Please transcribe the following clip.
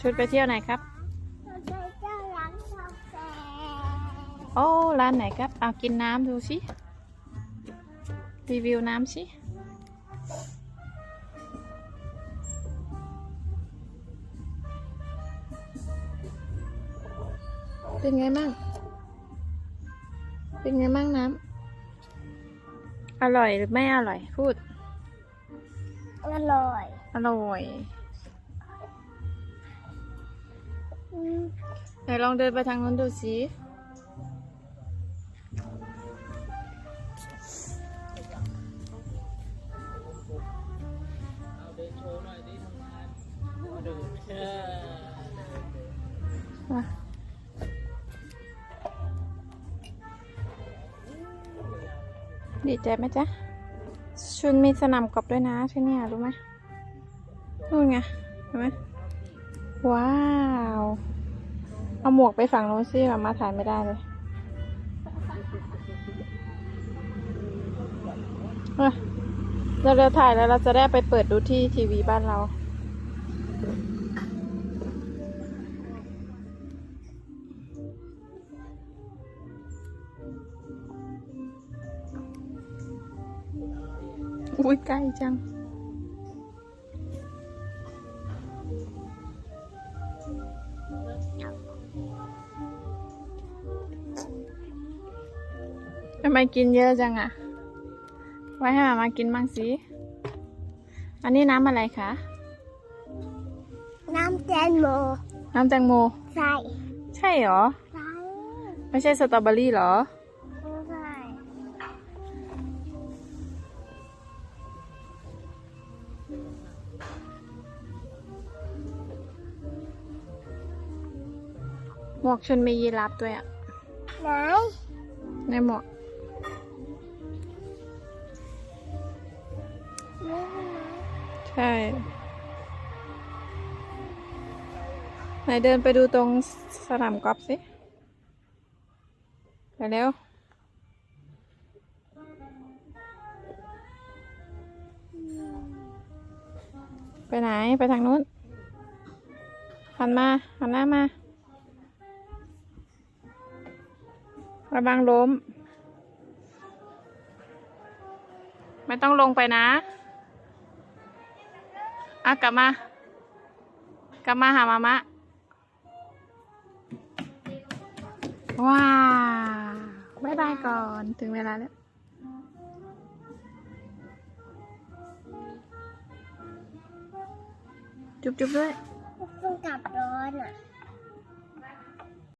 ชุดไปเที่ยวไหนครับเราจะเจ้าร้านกาแฟโอ้ ร้านไหนครับ เอากินน้ำดูสิ รีวิวน้ำสิ เป็นไงบ้าง เป็นไงบ้างน้ำ อร่อยหรือไม่อร่อย พูด อร่อย อร่อย ไหนลองเดินไปทางนู้นดูสิเอาเดินโชว์หน่อยดิทำงานมาดูเออมาดีใจไหมจ๊ะ ชุนมีสนามกอล์ฟด้วยนะที่เนี่ยรู้ไหมนู่นไงเห็นไหม ว้าว เอาหมวกไปฝั่งโน้นสิมามาถ่ายไม่ได้เลยเอ้ยเราเดี๋ยวถ่ายแล้วเราจะได้ไปเปิดดูที่ทีวีบ้านเรา อุ้ยใกล้จัง ทำไมกินเยอะจังอะไว้ให้มามากินบ้างสิ อันนี้น้ำอะไรคะ น้ำแตงโม น้ำแตงโม ใช่ ใช่เหรอ ใช่ ไม่ใช่สตรอเบอรี่เหรอใช่ หมวกชุนมียีราฟด้วยอะไหน ในหมวก ใช่ไหนเดินไปดูตรงสนามกอล์ฟสิไปเร็วไปไหนไปทางนู้นหันมาหันหน้ามา ระวังล้ม ไม่ต้องลงไปนะ อะกลับมา กลับมาหามามะ ว้าวบายบายก่อน ถึงเวลาแล้วจุ๊บจุ๊บด้วย ต้องกลับร้อนอะ